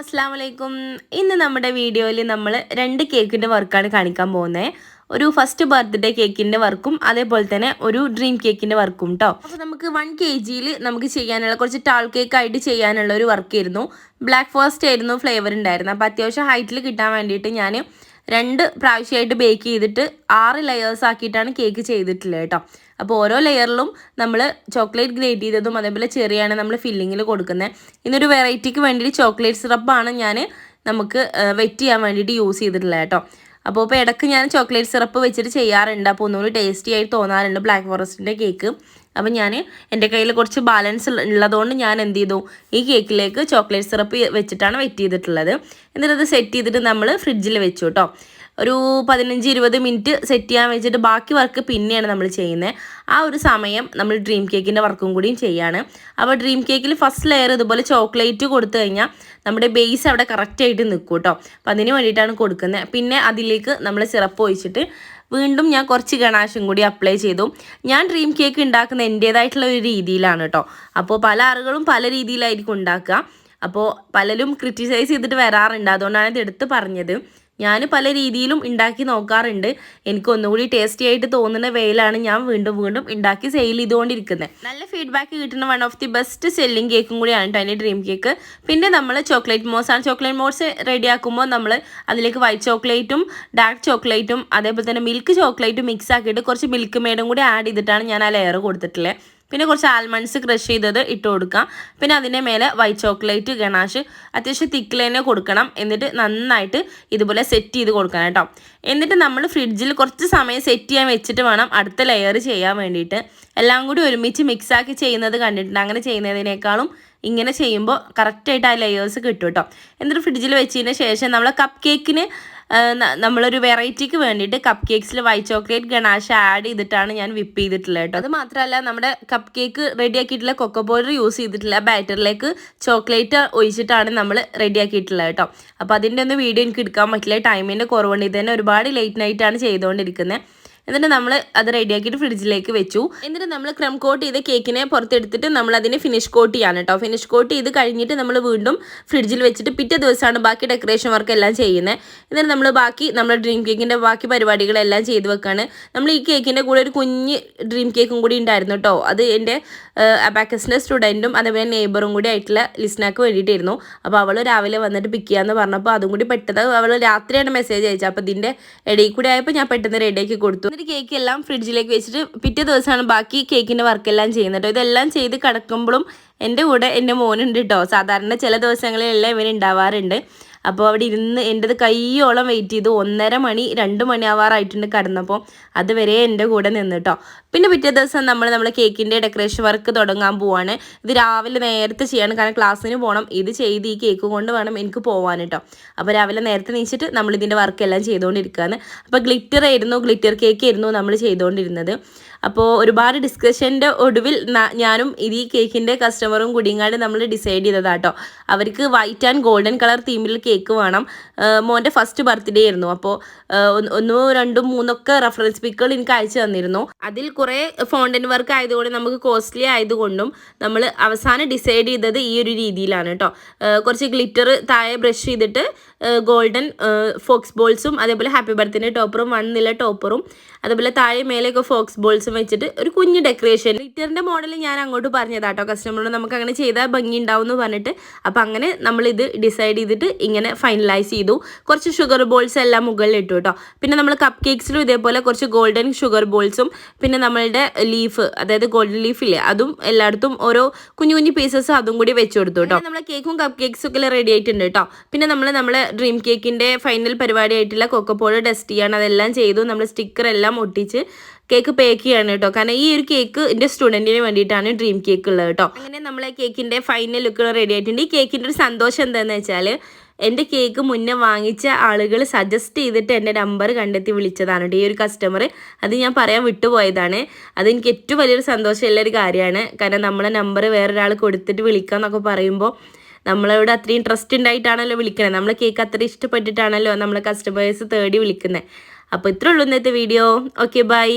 അസ്സാം വലൈക്കും ഇന്ന് നമ്മുടെ വീഡിയോയിൽ നമ്മൾ രണ്ട് കേക്കിന്റെ വർക്കാണ് കാണിക്കാൻ പോകുന്നത്. ഒരു ഫസ്റ്റ് ബർത്ത്ഡേ കേക്കിന്റെ വർക്കും അതേപോലെ തന്നെ ഒരു ഡ്രീം കേക്കിന്റെ വർക്കും കേട്ടോ അപ്പോൾ നമുക്ക് വൺ കെ ജിയിൽ നമുക്ക് ചെയ്യാനുള്ള കുറച്ച് ടാൾ കേക്ക് ആയിട്ട് ചെയ്യാനുള്ള ഒരു വർക്കായിരുന്നു ബ്ലാക്ക് ഫോറസ്റ്റ് ആയിരുന്നു ഫ്ലേവർ ഉണ്ടായിരുന്നത്. അപ്പോൾ അത്യാവശ്യം ഹൈറ്റിൽ കിട്ടാൻ വേണ്ടിയിട്ട് ഞാൻ രണ്ട് പ്രാവശ്യമായിട്ട് ബേക്ക് ചെയ്തിട്ട് ആറ് ലെയേഴ്സ് ആക്കിയിട്ടാണ് കേക്ക് ചെയ്തിട്ടുള്ളത് കേട്ടോ അപ്പോൾ ഓരോ ലെയറിലും നമ്മൾ ചോക്ലേറ്റ് ഗ്രേറ്റ് ചെയ്തതും അതേപോലെ ചെറിയാണ് നമ്മൾ ഫില്ലിങ്ങിൽ കൊടുക്കുന്നത് ഇന്നൊരു വെറൈറ്റിക്ക് വേണ്ടിയിട്ട് ചോക്ലേറ്റ് സിറപ്പാണ് ഞാൻ നമുക്ക് വെറ്റ് ചെയ്യാൻ വേണ്ടിയിട്ട് യൂസ് ചെയ്തിട്ടുള്ളത് കേട്ടോ. അപ്പോൾ ഇപ്പോൾ ഇടയ്ക്ക് ഞാൻ ചോക്ലേറ്റ് സിറപ്പ് വെച്ചിട്ട് ചെയ്യാറുണ്ട്. അപ്പോൾ ഒന്നുകൂടി ടേസ്റ്റി ആയിട്ട് തോന്നാറുണ്ട് ബ്ലാക്ക് ഫോറസ്റ്റിന്റെ കേക്ക് അപ്പം ഞാൻ എന്റെ കയ്യിൽ കുറച്ച് ബാലൻസ് ഉള്ളതുകൊണ്ട് ഞാൻ എന്ത് ചെയ്തു? ഈ കേക്കിലേക്ക് ചോക്ലേറ്റ് സിറപ്പ് വെച്ചിട്ടാണ് വെറ്റ് ചെയ്തിട്ടുള്ളത്. എന്നിട്ട് സെറ്റ് ചെയ്തിട്ട് നമ്മൾ ഫ്രിഡ്ജിൽ വെച്ചു കേട്ടോ. ഒരു പതിനഞ്ച് ഇരുപത് മിനിറ്റ് സെറ്റ് ചെയ്യാൻ വെച്ചിട്ട് ബാക്കി വർക്ക് പിന്നെയാണ് നമ്മൾ ചെയ്യുന്നത് ആ ഒരു സമയം നമ്മൾ ഡ്രീം കേക്കിന്റെ വർക്കും കൂടിയും ചെയ്യാണ്. അപ്പോൾ ഡ്രീം കേക്കിൽ ഫസ്റ്റ് ലെയർ ഇതുപോലെ ചോക്ലേറ്റ് കൊടുത്തു കഴിഞ്ഞാൽ നമ്മുടെ ബേസ് അവിടെ കറക്റ്റായിട്ട് നിൽക്കും കേട്ടോ അപ്പം അതിന് വേണ്ടിയിട്ടാണ് കൊടുക്കുന്നത് പിന്നെ അതിലേക്ക് നമ്മൾ സിറപ്പ് ഒഴിച്ചിട്ട് വീണ്ടും ഞാൻ കുറച്ച് ഗണാശും കൂടി അപ്ലൈ ചെയ്തു. ഞാൻ ഡ്രീം കേക്ക് ഉണ്ടാക്കുന്ന എന്റേതായിട്ടുള്ള ഒരു രീതിയിലാണ് കേട്ടോ അപ്പോൾ പല ആളുകളും പല രീതിയിലായിരിക്കും ഉണ്ടാക്കുക. അപ്പോൾ പലരും ക്രിറ്റിസൈസ് ചെയ്തിട്ട് വരാറുണ്ട്. അതുകൊണ്ടാണ് ഇത് എടുത്ത് പറഞ്ഞത്. ഞാൻ പല രീതിയിലും ഉണ്ടാക്കി നോക്കാറുണ്ട്. എനിക്ക് ഒന്നുകൂടി ടേസ്റ്റി ആയിട്ട് തോന്നുന്ന വെയിലാണ് ഞാൻ വീണ്ടും വീണ്ടും ഉണ്ടാക്കി സെയിൽ ചെയ്തുകൊണ്ടിരിക്കുന്നത് നല്ല ഫീഡ്ബാക്ക് കിട്ടുന്ന one of the best selling കേക്കും കൂടിയാണ് കേട്ടോ ഡ്രീം കേക്ക് പിന്നെ നമ്മൾ ചോക്ലേറ്റ് മോസ് ആണ്. ചോക്ലേറ്റ് മോസ് റെഡിയാക്കുമ്പോൾ നമ്മൾ അതിലേക്ക് വൈറ്റ് ചോക്ലേറ്റും ഡാർക്ക് ചോക്ലേറ്റും അതേപോലെ തന്നെ മിൽക്ക് ചോക്ലേറ്റും മിക്സ് ആക്കിയിട്ട് കുറച്ച് മിൽക്ക് മേഡും കൂടി ആഡ് ചെയ്തിട്ടാണ് ഞാൻ ആ ലെയർ കൊടുത്തിട്ടുള്ളത് പിന്നെ കുറച്ച് ആൽമണ്ട്സ് ക്രഷ് ചെയ്തത് ഇട്ട് കൊടുക്കാം. പിന്നെ അതിന്റെ മേലെ വൈറ്റ് ചോക്ലേറ്റ് ഗണാഷ് അത്യാവശ്യം തിക്കിൽ തന്നെ കൊടുക്കണം. എന്നിട്ട് നന്നായിട്ട് ഇതുപോലെ സെറ്റ് ചെയ്ത് കൊടുക്കണം കേട്ടോ. എന്നിട്ട് നമ്മൾ ഫ്രിഡ്ജിൽ കുറച്ച് സമയം സെറ്റ് ചെയ്യാൻ വെച്ചിട്ട് വേണം അടുത്ത ലെയർ ചെയ്യാൻ വേണ്ടിയിട്ട്. എല്ലാം കൂടി ഒരുമിച്ച് മിക്സാക്കി ചെയ്യുന്നത് കണ്ടിട്ടുണ്ട്. അങ്ങനെ ചെയ്യുന്നതിനേക്കാളും ഇങ്ങനെ ചെയ്യുമ്പോൾ കറക്റ്റായിട്ട് ആ ലെയേഴ്സ് കിട്ടും കേട്ടോ എന്നിട്ട് ഫ്രിഡ്ജിൽ വെച്ചതിന് ശേഷം നമ്മൾ കപ്പ് കേക്കിന് നമ്മളൊരു വെറൈറ്റിക്ക് വേണ്ടിയിട്ട് കപ്പ് കേക്ക്സിൽ വൈറ്റ് ചോക്ലേറ്റ് ഗണാഷ ആഡ് ചെയ്തിട്ടാണ് ഞാൻ വിപ്പ് ചെയ്തിട്ടുള്ളത് കേട്ടോ അത് മാത്രമല്ല നമ്മുടെ കപ്പ് കേക്ക് റെഡിയാക്കിയിട്ടുള്ള കൊക്കോ പൗഡർ യൂസ് ചെയ്തിട്ടില്ല ബാറ്ററിലേക്ക് ചോക്ലേറ്റ് ഒഴിച്ചിട്ടാണ് നമ്മൾ റെഡിയാക്കിയിട്ടുള്ളത് കേട്ടോ അപ്പോൾ അതിന്റെ ഒന്നും വീഡിയോ എനിക്ക് എടുക്കാൻ പറ്റില്ല. ടൈമിന്റെ കുറവുണ്ട്. ഇത് തന്നെ ഒരുപാട് ലേറ്റ് നൈറ്റാണ് ചെയ്തുകൊണ്ടിരിക്കുന്നത് എന്നിട്ട് നമ്മൾ അത് റെഡിയാക്കിയിട്ട് ഫ്രിഡ്ജിലേക്ക് വെച്ചു. എന്നിട്ട് നമ്മൾ ക്രം കോട്ട് ചെയ്ത് കേക്കിനെ പുറത്തെടുത്തിട്ട് നമ്മൾ അതിനെ ഫിനിഷ് കോട്ട് ചെയ്യാണ് കേട്ടോ ഫിനിഷ് കോട്ട് ചെയ്ത് കഴിഞ്ഞിട്ട് നമ്മൾ വീണ്ടും ഫ്രിഡ്ജിൽ വെച്ചിട്ട് പിറ്റേ ദിവസമാണ് ബാക്കി ഡെക്കറേഷൻ വർക്ക് എല്ലാം ചെയ്യുന്നത് എന്നിട്ട് നമ്മൾ ബാക്കി നമ്മുടെ ഡ്രീം കേക്കിന്റെ ബാക്കി പരിപാടികളെല്ലാം ചെയ്ത് വെക്കാണ്. നമ്മൾ ഈ കേക്കിന്റെ കൂടെ ഒരു കുഞ്ഞ് ഡ്രീം കേക്കും കൂടി ഉണ്ടായിരുന്നു കേട്ടോ അത് എന്റെ അബാക്കസിന്റെ സ്റ്റുഡന്റും അതേപോലെ നെയ്ബറും കൂടി ആയിട്ടുള്ള ലിസ്നാക്ക് വേണ്ടിയിട്ടായിരുന്നു. അപ്പോൾ അവൾ രാവിലെ വന്നിട്ട് പിക്ക് ചെയ്യാമെന്ന് പറഞ്ഞപ്പോൾ അതും കൂടി പെട്ടത് അവൾ രാത്രിയാണ് മെസ്സേജ് അയച്ചത്. അപ്പോൾ ഇതിന്റെ ഇടയിൽ കൂടി ആയപ്പോൾ ഞാൻ പെട്ടെന്ന് റെഡിയാക്കി കൊടുത്തു. എന്നിട്ട് കേക്ക് എല്ലാം ഫ്രിഡ്ജിലേക്ക് വെച്ചിട്ട് പിറ്റേ ദിവസമാണ് ബാക്കി കേക്കിന്റെ വർക്കെല്ലാം ചെയ്യുന്നത് കേട്ടോ ഇതെല്ലാം ചെയ്ത് കിടക്കുമ്പോഴും എന്റെ കൂടെ എന്റെ മോനുണ്ട് കേട്ടോ സാധാരണ ചില ദിവസങ്ങളിലെല്ലാം ഇവൻ ഉണ്ടാവാറുണ്ട്. അപ്പോൾ അവിടെ ഇരുന്ന് എന്റെത് കയ്യോളം വെയിറ്റ് ചെയ്ത്. ഒന്നര മണി രണ്ട് മണി ആവാറായിട്ടുണ്ട് കടന്നപ്പോൾ. അതുവരെ എന്റെ കൂടെ നിന്നിട്ടോ പിന്നെ പിറ്റേ ദിവസം നമ്മൾ നമ്മളെ കേക്കിന്റെ ഡെക്കറേഷൻ വർക്ക് തുടങ്ങാൻ പോവാണ്. ഇത് രാവിലെ നേരത്തെ ചെയ്യണം. കാരണം ക്ലാസ്സിന് പോകണം. ഇത് ചെയ്ത് ഈ കേക്ക് കൊണ്ട് വേണം എനിക്ക് പോകാൻ കേട്ടോ അപ്പോൾ രാവിലെ നേരത്തെ നീച്ചിട്ട് നമ്മൾ ഇതിന്റെ വർക്കെല്ലാം ചെയ്തുകൊണ്ടിരിക്കുകയാണ്. അപ്പോൾ ഗ്ലിറ്റർ ആയിരുന്നു. ഗ്ലിറ്റർ കേക്ക് ആയിരുന്നു നമ്മൾ ചെയ്തുകൊണ്ടിരുന്നത്. അപ്പോൾ ഒരുപാട് ഡിസ്കഷന്റെ ഒടുവിൽ ഞാനും ഇത് ഈ കേക്കിന്റെ കസ്റ്റമറും കുടിങ്ങാണ്ട് നമ്മൾ ഡിസൈഡ് ചെയ്തതാട്ടോ. അവർക്ക് വൈറ്റ് ആൻഡ് ഗോൾഡൻ കളർ തീമിൽ കേക്ക് വേണം. മോന്റെ ഫസ്റ്റ് ബർത്ത്ഡേ ആയിരുന്നു. അപ്പോൾ ഒന്നോ രണ്ടും മൂന്നൊക്കെ റെഫറൻസ് പിക്കുകൾ എനിക്ക് അയച്ചു തന്നിരുന്നു. അതിൽ കുറേ ഫോണ്ടൻ വർക്ക് ആയതുകൊണ്ട് നമുക്ക് കോസ്റ്റ്ലി ആയതുകൊണ്ടും നമ്മൾ അവസാനം ഡിസൈഡ് ചെയ്തത് ഈ ഒരു രീതിയിലാണ് കേട്ടോ. കുറച്ച് ഗ്ലിറ്റർ താഴെ ബ്രഷ് ചെയ്തിട്ട് ഗോൾഡൻ ഫോക്സ് ബോൾസും അതേപോലെ ഹാപ്പി ബർത്ത്ഡേ ടോപ്പറും വൺ നില ടോപ്പറും അതേപോലെ താഴെ മേലെയൊക്കെ ഫോക്സ് ബോൾസും വെച്ചിട്ട് ഒരു കുഞ്ഞു ഡെക്കറേഷൻ ലിറ്ററിന്റെ മോഡൽ ഞാൻ അങ്ങോട്ട് പറഞ്ഞതാട്ടോ. കസ്റ്റമറോട് നമുക്ക് അങ്ങനെ ചെയ്താൽ ഭംഗി ഉണ്ടാവും എന്ന് പറഞ്ഞിട്ട്. അപ്പം അങ്ങനെ നമ്മൾ ഇത് ഡിസൈഡ് ചെയ്തിട്ട് ഇങ്ങനെ ഫൈനലൈസ് ചെയ്തു. കുറച്ച് ഷുഗർ ബോൾസ് എല്ലാം മുകളിൽ ഇട്ടു കേട്ടോ പിന്നെ നമ്മൾ കപ്പ് കേക്സിലും ഇതേപോലെ കുറച്ച് ഗോൾഡൻ ഷുഗർ ബോൾസും പിന്നെ നമ്മളുടെ ലീഫ് അതായത് ഗോൾഡൻ ലീഫ് ഇല്ലേ അതും എല്ലായിടത്തും ഓരോ കുഞ്ഞു കുഞ്ഞു പീസസ് അതും കൂടി വെച്ചു കൊടുത്തു കേട്ടോ നമ്മളെ കേക്കും കപ്പ് കേക്സും ഒക്കെ റെഡി ആയിട്ടുണ്ട് കേട്ടോ പിന്നെ നമ്മൾ നമ്മളെ ഡ്രീം കേക്കിന്റെ ഫൈനൽ പരിപാടി ആയിട്ടുള്ള കൊക്കപ്പോഴ് ടെസ്റ്റ് ചെയ്യാണ് അതെല്ലാം ചെയ്തു. നമ്മൾ സ്റ്റിക്കർ എല്ലാം ഒട്ടിച്ച് കേക്ക് പേക്ക് ചെയ്യാണ് കേട്ടോ. കാരണം ഈ ഒരു കേക്ക് എന്റെ സ്റ്റുഡന്റിന് വേണ്ടിയിട്ടാണ് ഡ്രീം കേക്ക് ഉള്ളത് കേട്ടോ. അങ്ങനെ നമ്മളെ കേക്കിന്റെ ഫൈനൽ ലുക്കുകൾ റെഡി ആയിട്ടുണ്ട്. ഈ കേക്കിന്റെ ഒരു സന്തോഷം എന്താണെന്ന് വെച്ചാൽ എന്റെ കേക്ക് മുന്നേ വാങ്ങിച്ച ആളുകൾ സജസ്റ്റ് ചെയ്തിട്ട് എന്റെ നമ്പർ കണ്ടെത്തി വിളിച്ചതാണ് കേട്ടോ ഈ ഒരു കസ്റ്റമർ അത് ഞാൻ പറയാൻ വിട്ടുപോയതാണ്. അതെനിക്ക് ഏറ്റവും വലിയൊരു സന്തോഷമുള്ള ഒരു കാര്യമാണ്. കാരണം നമ്മളെ നമ്പർ വേറൊരാൾ കൊടുത്തിട്ട് വിളിക്കുക എന്നൊക്കെ പറയുമ്പോൾ നമ്മളോട് അത്രയും ട്രസ്റ്റ് ഉണ്ടായിട്ടാണല്ലോ വിളിക്കുന്നത് നമ്മളെ കേക്ക് അത്ര ഇഷ്ടപ്പെട്ടിട്ടാണല്ലോ നമ്മളെ കസ്റ്റമേഴ്സ് തേടി വിളിക്കുന്നത് അപ്പോൾ ഇത്രയുള്ളൂ ഇന്നത്തെ വീഡിയോ ഓക്കെ ബൈ